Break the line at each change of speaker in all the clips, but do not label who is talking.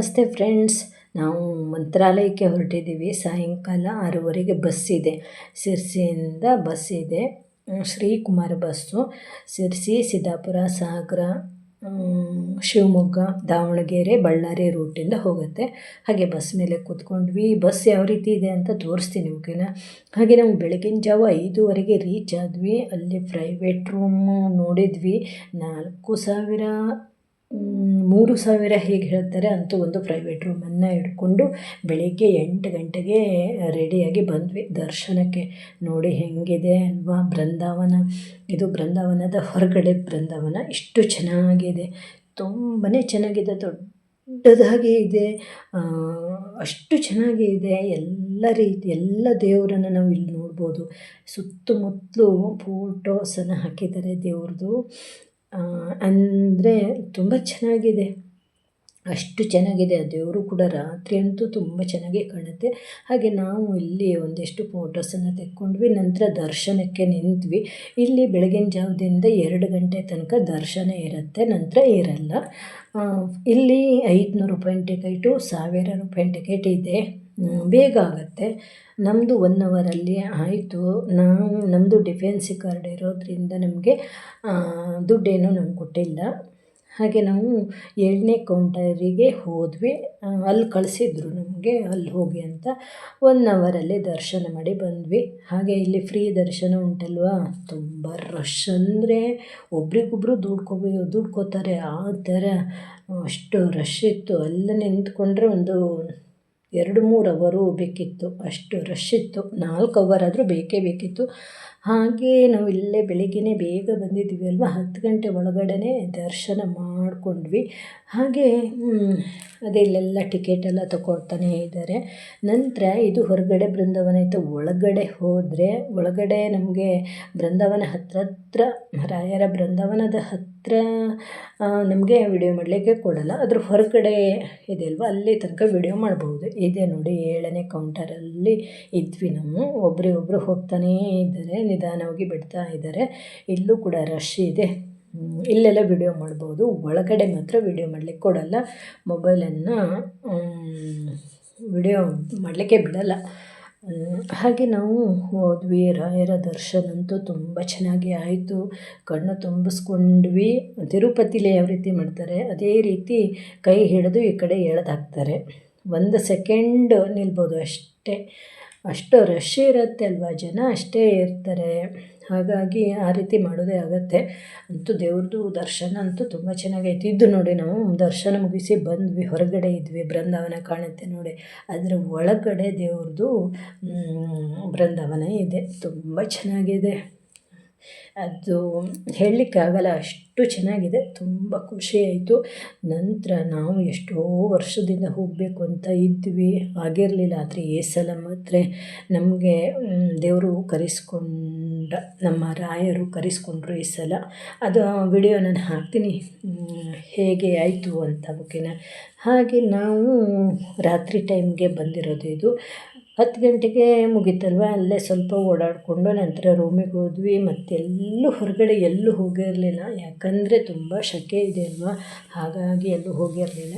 ನಮಸ್ತೆ ಫ್ರೆಂಡ್ಸ್. ನಾವು ಮಂತ್ರಾಲಯಕ್ಕೆ ಹೊರಟಿದ್ದೀವಿ. ಸಾಯಂಕಾಲ ಆರೂವರೆಗೆ ಬಸ್ ಇದೆ. ಸಿರ್ಸಿಯಿಂದ ಬಸ್ ಇದೆ. ಶ್ರೀಕುಮಾರ ಬಸ್ಸು. ಸಿರ್ಸಿ, ಸಿದ್ದಾಪುರ, ಸಾಗರ ಶಿವಮೊಗ್ಗ, ದಾವಣಗೆರೆ, ಬಳ್ಳಾರಿ ರೂಟಿಂದ ಹೋಗುತ್ತೆ. ಹಾಗೆ ಬಸ್ ಮೇಲೆ ಕೂತ್ಕೊಂಡ್ವಿ. ಬಸ್ ಯಾವ ರೀತಿ ಇದೆ ಅಂತ ತೋರಿಸ್ತೀನಿ ಓಕೆನಾ? ಹಾಗೆ ನಾವು ಬೆಳಗಿನ ಜಾವ ಐದೂವರೆಗೆ ರೀಚ್ ಆದ್ವಿ ಅಲ್ಲಿ ಪ್ರೈವೇಟ್ ರೂಮು ನೋಡಿದ್ವಿ. ನಾಲ್ಕು ಸಾವಿರ ಮೂರು ಸಾವಿರ ಹೇಗೆ ಹೇಳ್ತಾರೆ ಅಂತೂ ಒಂದು ಪ್ರೈವೇಟ್ ರೂಮನ್ನು ಹಿಡ್ಕೊಂಡು ಬೆಳಿಗ್ಗೆ ಎಂಟು ಗಂಟೆಗೆ ರೆಡಿಯಾಗಿ ಬಂದ್ವಿ. ದರ್ಶನಕ್ಕೆ ನೋಡಿ ಹೇಗಿದೆ ಅಲ್ವಾ ಬೃಂದಾವನ. ಇದು ಬೃಂದಾವನದ ಹೊರಗಡೆ ಬೃಂದಾವನ. ಇಷ್ಟು ಚೆನ್ನಾಗಿದೆ. ತುಂಬಾ ಚೆನ್ನಾಗಿದೆ. ದೊಡ್ಡದಾಗಿ ಇದೆ. ಅಷ್ಟು ಚೆನ್ನಾಗಿ ಇದೆ. ಎಲ್ಲ ರೀತಿ, ಎಲ್ಲ ದೇವರನ್ನು ನಾವು ಇಲ್ಲಿ ನೋಡ್ಬೋದು. ಸುತ್ತಮುತ್ತಲು ಫೋಟೋಸನ್ನು ಹಾಕಿದ್ದಾರೆ ದೇವ್ರದ್ದು ಅಂದರೆ ತುಂಬ ಚೆನ್ನಾಗಿದೆ. ಅಷ್ಟು ಚೆನ್ನಾಗಿದೆ. ಆ ದೇವರು ಕೂಡ ರಾತ್ರಿ ಅಂತೂ ತುಂಬ ಚೆನ್ನಾಗಿ ಕಾಣುತ್ತೆ. ಹಾಗೆ ನಾವು ಇಲ್ಲಿ ಒಂದಿಷ್ಟು ಫೋಟೋಸನ್ನು ತೆಕ್ಕೊಂಡ್ವಿ. ನಂತರ ದರ್ಶನಕ್ಕೆ ನಿಂತ್ವಿ. ಇಲ್ಲಿ ಬೆಳಗಿನ ಜಾವದಿಂದ ಎರಡು ಗಂಟೆ ತನಕ ದರ್ಶನ ಇರುತ್ತೆ. ನಂತರ ಇರಲ್ಲ. ಇಲ್ಲಿ ಐದುನೂರು ರೂಪಾಯಿ ಟಿಕೆಟು ಸಾವಿರ ರೂಪಾಯಿ ಟಿಕೆಟ್ ಇದೆ. ಬೇಗ ಆಗುತ್ತೆ. ನಮ್ಮದು ಒನ್ ಅವರಲ್ಲಿ ಆಯಿತು. ನಾವು ನಮ್ಮದು ಡಿಫೆನ್ಸಿ ಕಾರ್ಡ್ ಇರೋದ್ರಿಂದ ನಮಗೆ ದುಡ್ಡೇನು ನಮ್ಗೆ ಕೊಟ್ಟಿಲ್ಲ. ಹಾಗೆ ನಾವು ಏಳನೇ ಕೌಂಟರಿಗೆ ಹೋದ್ವಿ. ಅಲ್ಲಿ ಕಳಿಸಿದ್ರು ನಮಗೆ ಅಲ್ಲಿ ಹೋಗಿ ಅಂತ. ಒನ್ ಅವರಲ್ಲಿ ದರ್ಶನ ಮಾಡಿ ಬಂದ್ವಿ. ಹಾಗೆ ಇಲ್ಲಿ ಫ್ರೀ ದರ್ಶನ ಉಂಟಲ್ವಾ? ತುಂಬ ರಶ್ ಅಂದರೆ ಒಬ್ರಿಗೊಬ್ರು ದುಡ್ಕೋಬೇ, ದುಡ್ಕೋತಾರೆ. ಆ ಥರ ಅಷ್ಟು ರಶ್ ಇತ್ತು. ಅಲ್ಲಿ ನಿಂತ್ಕೊಂಡ್ರೆ ಒಂದು ಎರಡು ಮೂರು ಅವರು ಬೇಕಿತ್ತು. ಅಷ್ಟು ರಶ್ ಇತ್ತು. ನಾಲ್ಕು ಅವರ್ ಆದರೂ ಬೇಕೇ ಬೇಕಿತ್ತು. ಹಾಗೇ ನಾವು ಇಲ್ಲೇ ಬೆಳಿಗ್ಗೆನೇ ಬೇಗ ಬಂದಿದ್ದೀವಿ ಅಲ್ವಾ? ಹತ್ತು ಗಂಟೆ ಒಳಗಡೆ ದರ್ಶನ ಮಾಡಿಕೊಂಡ್ವಿ. ಹಾಗೆ ಅದೇ ಇಲ್ಲೆಲ್ಲ ಟಿಕೆಟೆಲ್ಲ ತಗೊಳ್ತಾನೇ ಇದ್ದಾರೆ. ನಂತರ ಇದು ಹೊರಗಡೆ ಬೃಂದಾವನ ಇತ್ತು. ಒಳಗಡೆ ಹೋದರೆ, ಒಳಗಡೆ ನಮಗೆ ಬೃಂದಾವನ ಹತ್ರ ಹತ್ರ ರಾಯರ ಬೃಂದಾವನದ ಹತ್ತಿರ ನಮಗೆ ವಿಡಿಯೋ ಮಾಡಲಿಕ್ಕೆ ಕೊಡಲ್ಲ. ಅದ್ರ ಹೊರಗಡೆ ಇದೆ ಅಲ್ವಾ? ಅಲ್ಲಿ ತನಕ ವಿಡಿಯೋ ಮಾಡ್ಬೋದು. ಇದೆ ನೋಡಿ, ಏಳನೇ ಕೌಂಟರಲ್ಲಿ ಇದ್ವಿ ನಾವು. ಒಬ್ಬರೇ ಹೋಗ್ತಾನೇ ಇದ್ದಾರೆ. ನಿಧಾನವಾಗಿ ಬಿಡ್ತಾ ಇದ್ದಾರೆ. ಇಲ್ಲೂ ಕೂಡ ರಶ್ ಇದೆ. ಇಲ್ಲೆಲ್ಲ ವಿಡಿಯೋ ಮಾಡ್ಬೋದು. ಒಳಗಡೆ ಮಾತ್ರ ವಿಡಿಯೋ ಮಾಡಲಿಕ್ಕೆ ಕೊಡಲ್ಲ. ಮೊಬೈಲನ್ನು ವಿಡಿಯೋ ಮಾಡಲಿಕ್ಕೆ ಬಿಡಲ್ಲ. ಹಾಗೆ ನಾವು ಹೋದ್ವಿ. ರಾಯರ ದರ್ಶನ ಅಂತೂ ತುಂಬ ಚೆನ್ನಾಗಿ ಆಯಿತು. ಕಣ್ಣು ತುಂಬಿಸ್ಕೊಂಡ್ವಿ. ತಿರುಪತಿಲಿ ಯಾವ ರೀತಿ ಮಾಡ್ತಾರೆ, ಅದೇ ರೀತಿ ಕೈ ಹಿಡಿದು ಈ ಕಡೆ ಎಳೆದಾಕ್ತಾರೆ. ಒಂದು ಸೆಕೆಂಡ್ ನಿಲ್ಬೋದು ಅಷ್ಟೇ. ಅಷ್ಟು ರಶ್ ಇರುತ್ತೆ ಅಲ್ವಾ? ಜನ ಅಷ್ಟೇ ಇರ್ತಾರೆ. ಹಾಗಾಗಿ ಆ ರೀತಿ ಮಾಡೋದೇ ಆಗುತ್ತೆ. ಅಂತೂ ದೇವ್ರದ್ದು ದರ್ಶನ ಅಂತೂ ತುಂಬ ಚೆನ್ನಾಗೈತೆ. ಇದ್ದು ನೋಡಿ ನಾವು, ದರ್ಶನ ಮುಗಿಸಿ ಬಂದ್ವಿ, ಹೊರಗಡೆ ಇದ್ವಿ. ಬೃಂದಾವನ ಕಾಣುತ್ತೆ ನೋಡಿ. ಅದರ ಒಳಗಡೆ ದೇವ್ರದ್ದು ಬೃಂದಾವನ ಇದೆ. ತುಂಬ ಚೆನ್ನಾಗಿದೆ. ಅದು ಹೇಳಲಿಕ್ಕಾಗಲ್ಲ ಅಷ್ಟು ಚೆನ್ನಾಗಿದೆ, ತುಂಬ ಖುಷಿಯಾಯಿತು ನಂತರ ನಾವು ಎಷ್ಟೋ ವರ್ಷದಿಂದ ಹೋಗಬೇಕು ಅಂತ ಇದ್ವಿ. ಆಗಿರಲಿಲ್ಲ ಆದರೆ ಈ ಸಲ ಮಾತ್ರ ನಮಗೆ ದೇವರು ಕರೆಸ್ಕೊಂಡ, ನಮ್ಮ ರಾಯರು ಕರೆಸ್ಕೊಂಡ್ರು ಈ ಸಲ. ಅದು ವಿಡಿಯೋ ನಾನು ಹಾಕ್ತೀನಿ. ಹೇಗೆ ಆಯಿತು ಅಂತ, ಓಕೆನಾ? ಹಾಗೆ ನಾವು ರಾತ್ರಿ ಟೈಮ್ಗೆ ಬಂದಿರೋದು ಇದು. ಹತ್ತು ಗಂಟೆಗೆ ಮುಗೀತಲ್ವ? ಅಲ್ಲೇ ಸ್ವಲ್ಪ ಓಡಾಡಿಕೊಂಡು ನಂತರ ರೂಮಿಗೆ ಹೋದ್ವಿ. ಮತ್ತೆಲ್ಲೂ ಹೊರಗಡೆ ಎಲ್ಲೂ ಹೋಗಿರಲಿಲ್ಲ. ಯಾಕಂದರೆ ತುಂಬ ಶಕೆ ಇದೆ ಅಲ್ವಾ? ಹಾಗಾಗಿ ಎಲ್ಲೂ ಹೋಗಿರಲಿಲ್ಲ.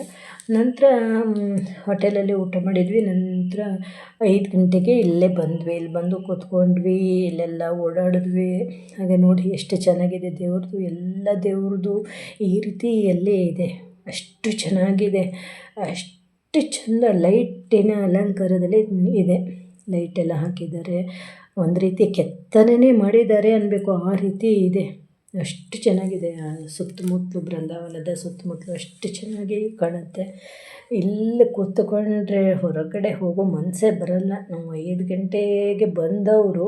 ನಂತರ ಹೋಟೆಲಲ್ಲಿ ಊಟ ಮಾಡಿದ್ವಿ. ನಂತರ ಐದು ಗಂಟೆಗೆ ಇಲ್ಲೇ ಬಂದ್ವಿ. ಇಲ್ಲಿ ಬಂದು ಕೂತ್ಕೊಂಡ್ವಿ. ಇಲ್ಲೆಲ್ಲ ಓಡಾಡಿದ್ವಿ. ಹಾಗೆ ನೋಡಿ ಎಷ್ಟು ಚೆನ್ನಾಗಿದೆ ದೇವ್ರದ್ದು ಎಲ್ಲ ದೇವ್ರದ್ದು ಈ ರೀತಿ ಎಲ್ಲೇ ಇದೆ. ಅಷ್ಟು ಚೆನ್ನಾಗಿದೆ. ಅಷ್ಟು ಎಷ್ಟು ಚಂದ ಲೈಟಿನ ಅಲಂಕಾರದಲ್ಲಿ ಇದೆ. ಲೈಟೆಲ್ಲ ಹಾಕಿದ್ದಾರೆ. ಒಂದು ರೀತಿ ಕೆತ್ತನೆ ಮಾಡಿದ್ದಾರೆ ಅನ್ನಬೇಕು ಆ ರೀತಿ ಇದೆ. ಅಷ್ಟು ಚೆನ್ನಾಗಿದೆ ಸುತ್ತಮುತ್ತಲು ಬೃಂದಾವನದ ಸುತ್ತಮುತ್ತಲು ಅಷ್ಟು ಚೆನ್ನಾಗಿ ಕಾಣುತ್ತೆ. ಇಲ್ಲಿ ಕೂತ್ಕೊಂಡ್ರೆ ಹೊರಗಡೆ ಹೋಗೋ ಮನಸ್ಸೇ ಬರಲ್ಲ. ನಾವು ಐದು ಗಂಟೆಗೆ ಬಂದವರು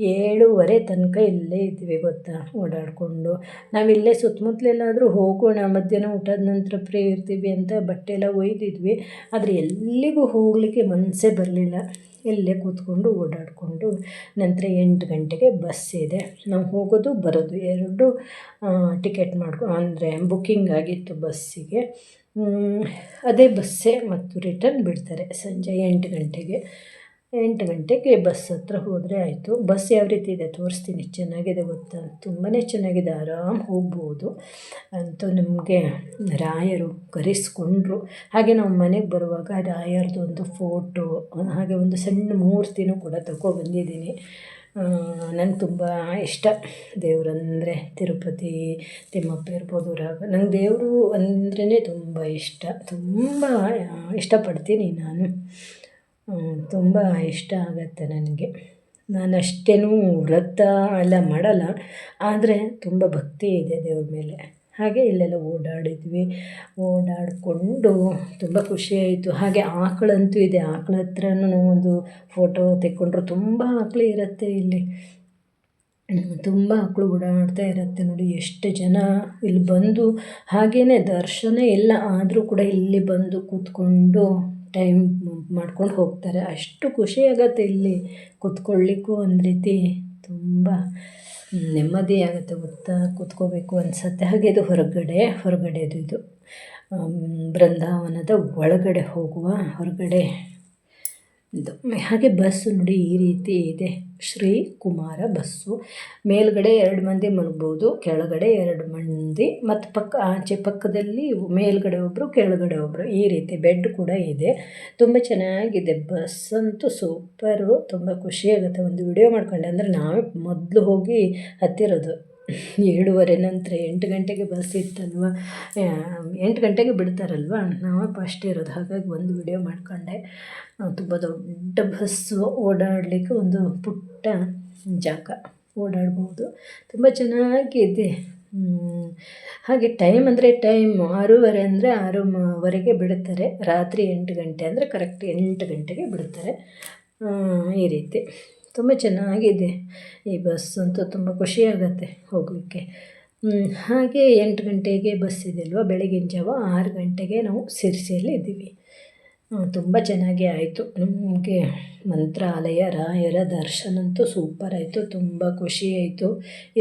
ಏಳುವರೆ ತನಕ ಇಲ್ಲೇ ಇದ್ವಿ ಗೊತ್ತಾ ಓಡಾಡಿಕೊಂಡು. ನಾವಿಲ್ಲೇ ಸುತ್ತಮುತ್ತಲೆಲ್ಲಾದರೂ ಹೋಗೋಣ, ಮಧ್ಯಾಹ್ನ ಊಟದ ನಂತರ ಫ್ರೀ ಇರ್ತೀವಿ ಅಂತ ಬಟ್ಟೆ ಎಲ್ಲ ಒಯ್ದಿದ್ವಿ. ಆದರೆ ಎಲ್ಲಿಗೂ ಹೋಗಲಿಕ್ಕೆ ಮನಸ್ಸೇ ಬರಲಿಲ್ಲ. ಇಲ್ಲೇ ಕೂತ್ಕೊಂಡು ಓಡಾಡಿಕೊಂಡು ನಂತರ ಎಂಟು ಗಂಟೆಗೆ ಬಸ್ ಇದೆ. ನಾವು ಹೋಗೋದು, ಬರೋದು ಎರಡು ಟಿಕೆಟ್ ಮಾಡ್ಕೊ, ಅಂದರೆ ಬುಕ್ಕಿಂಗ್ ಆಗಿತ್ತು ಬಸ್ಸಿಗೆ ಅದೇ ಬಸ್ಸೇ ಮತ್ತು ರಿಟರ್ನ್ ಬಿಡ್ತಾರೆ ಸಂಜೆ ಎಂಟು ಗಂಟೆಗೆ. ಎಂಟು ಗಂಟೆಗೆ ಬಸ್ ಹತ್ರ ಹೋದರೆ ಆಯಿತು. ಬಸ್ ಯಾವ ರೀತಿ ಇದೆ ತೋರಿಸ್ತೀನಿ. ಚೆನ್ನಾಗಿದೆ ಗೊತ್ತಾ? ತುಂಬಾ ಚೆನ್ನಾಗಿದೆ. ಆರಾಮ್ ಹೋಗ್ಬೋದು ಅಂತೂ ನಮಗೆ ರಾಯರು ಕರೆಸ್ಕೊಂಡ್ರು. ಹಾಗೆ ನಾವು ಮನೆಗೆ ಬರುವಾಗ ರಾಯರದ್ದು ಒಂದು ಫೋಟೋ, ಹಾಗೆ ಒಂದು ಸಣ್ಣ ಮೂರ್ತಿನೂ ಕೂಡ ತಗೊಬಂದಿದ್ದೀನಿ ನಂಗೆ ತುಂಬ ಇಷ್ಟ. ದೇವರಂದರೆ ತಿರುಪತಿ, ತಿಮ್ಮಪ್ಪ ಇರ್ಬೋದು ರಾಘ ನಂಗೆ ದೇವರು ಅಂದ್ರೇ ತುಂಬ ಇಷ್ಟ. ತುಂಬ ಇಷ್ಟಪಡ್ತೀನಿ ನಾನು. ತುಂಬ ಇಷ್ಟ ಆಗುತ್ತೆ ನನಗೆ. ನಾನು ಅಷ್ಟೇನೂ ವ್ರತ ಎಲ್ಲ ಮಾಡಲ್ಲ, ಆದರೆ ತುಂಬ ಭಕ್ತಿ ಇದೆ ದೇವ್ರ ಮೇಲೆ. ಹಾಗೆ ಇಲ್ಲೆಲ್ಲ ಓಡಾಡಿದ್ವಿ. ಓಡಾಡಿಕೊಂಡು ತುಂಬ ಖುಷಿಯಾಯಿತು ಹಾಗೆ ಆಕಳಂತೂ ಇದೆ. ಆಕಳ ಹತ್ರನೂ ಒಂದು ಫೋಟೋ ತೆಕ್ಕೊಂಡ್ರು ತುಂಬ ಆಕಳು ಇರುತ್ತೆ ಇಲ್ಲಿ. ತುಂಬ ಆಕಳು ಓಡಾಡ್ತಾ ಇರುತ್ತೆ ನೋಡಿ, ಎಷ್ಟು ಜನ ಇಲ್ಲಿ ಬಂದು ಹಾಗೆಯೇ ದರ್ಶನ ಎಲ್ಲ ಆದರೂ ಕೂಡ ಇಲ್ಲಿ ಬಂದು ಕೂತ್ಕೊಂಡು ಟೈಮ್ ಮಾಡ್ಕೊಂಡು ಹೋಗ್ತಾರೆ. ಅಷ್ಟು ಖುಷಿ ಆಗುತ್ತೆ ಇಲ್ಲಿ. ಕೂತ್ಕೊಳ್ಳಿಕ್ಕೂ ಒಂದು ರೀತಿ ತುಂಬ ನೆಮ್ಮದಿ ಆಗುತ್ತೆ ಗೊತ್ತಾ? ಕೂತ್ಕೋಬೇಕು ಅನಿಸುತ್ತೆ. ಹಾಗೆ ಇದು ಹೊರಗಡೆ, ಹೊರಗಡೆದು ಇದು ಬೃಂದಾವನದ ಒಳಗಡೆ ಹೋಗುವ ಹೊರಗಡೆ ಇದು. ಹಾಗೆ ಬಸ್ಸು ನೋಡಿ ಈ ರೀತಿ ಇದೆ. ಶ್ರೀ ಕುಮಾರ ಬಸ್ಸು. ಮೇಲ್ಗಡೆ ಎರಡು ಮಂದಿ ಮಲಗ್ಬೋದು, ಕೆಳಗಡೆ ಎರಡು ಮಂದಿ, ಮತ್ತು ಪಕ್ಕ ಆಚೆ ಪಕ್ಕದಲ್ಲಿ ಮೇಲ್ಗಡೆ ಒಬ್ಬರು ಕೆಳಗಡೆ ಒಬ್ಬರು ಈ ರೀತಿ ಬೆಡ್ ಕೂಡ ಇದೆ. ತುಂಬ ಚೆನ್ನಾಗಿದೆ ಬಸ್ ಅಂತೂ ಸೂಪರು. ತುಂಬ ಖುಷಿಯಾಗುತ್ತೆ ಒಂದು ವಿಡಿಯೋ ಮಾಡ್ಕೊಂಡೆ ಅಂದರೆ ನಾವೇ ಮೊದಲು ಹೋಗಿ ಹತ್ತಿರೋದು. ಏಳುವರೆ ನಂತರ ಎಂಟು ಗಂಟೆಗೆ ಬಸ್ ಇತ್ತಲ್ವ? ಎಂಟು ಗಂಟೆಗೆ ಬಿಡ್ತಾರಲ್ವ? ನಾವೇ ಫಸ್ಟ್ ಇರೋದು. ಹಾಗಾಗಿ ಒಂದು ವಿಡಿಯೋ ಮಾಡಿಕೊಂಡೆ. ತುಂಬ ದೊಡ್ಡ ಬಸ್ಸು ಓಡಾಡಲಿಕ್ಕೆ ಒಂದು ಪುಟ್ಟ ಜಾಗ ಓಡಾಡ್ಬೋದು. ತುಂಬ ಚೆನ್ನಾಗಿದೆ. ಹಾಗೆ ಟೈಮ್ ಅಂದರೆ ಟೈಮ್ ಆರೂವರೆ ಅಂದರೆ ಆರೂವರೆಗೆ ಬಿಡುತ್ತಾರೆ ರಾತ್ರಿ ಎಂಟು ಗಂಟೆ ಅಂದರೆ ಕರೆಕ್ಟ್ ಎಂಟು ಗಂಟೆಗೆ ಬಿಡ್ತಾರೆ. ಈ ರೀತಿ. ತುಂಬ ಚೆನ್ನಾಗಿದೆ. ಈ ಬಸ್ ಅಂತೂ ತುಂಬ ಖುಷಿಯಾಗತ್ತೆ ಹೋಗಲಿಕ್ಕೆ. ಹಾಗೆ ಎಂಟು ಗಂಟೆಗೆ ಬಸ್ ಇದೆ ಅಲ್ವಾ? ಬೆಳಗಿನ ಜಾವ ಆರು ಗಂಟೆಗೆ ನಾವು ಸಿರ್ಸಿಯಲ್ಲಿ ಇದ್ದೀವಿ. ತುಂಬ ಚೆನ್ನಾಗಿ ಆಯಿತು. ನಮಗೆ ಮಂತ್ರಾಲಯ, ರಾಯರ ದರ್ಶನ ಅಂತೂ ಸೂಪರ್ ಆಯಿತು. ತುಂಬ ಖುಷಿ ಆಯಿತು.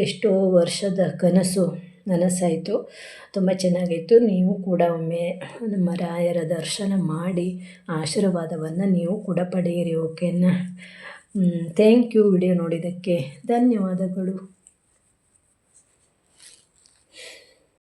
ಎಷ್ಟೋ ವರ್ಷದ ಕನಸು, ನನಸಾಯಿತು. ತುಂಬ ಚೆನ್ನಾಗಿತ್ತು ನೀವು ಕೂಡ ಒಮ್ಮೆ ನಮ್ಮ ರಾಯರ ದರ್ಶನ ಮಾಡಿ ಆಶೀರ್ವಾದವನ್ನು ನೀವು ಕೂಡ ಪಡೆಯಿರಿ, ಓಕೆನಾ? ಥ್ಯಾಂಕ್ ಯು ವಿಡಿಯೋ ನೋಡಿದ್ದಕ್ಕೆ. ಧನ್ಯವಾದಗಳು.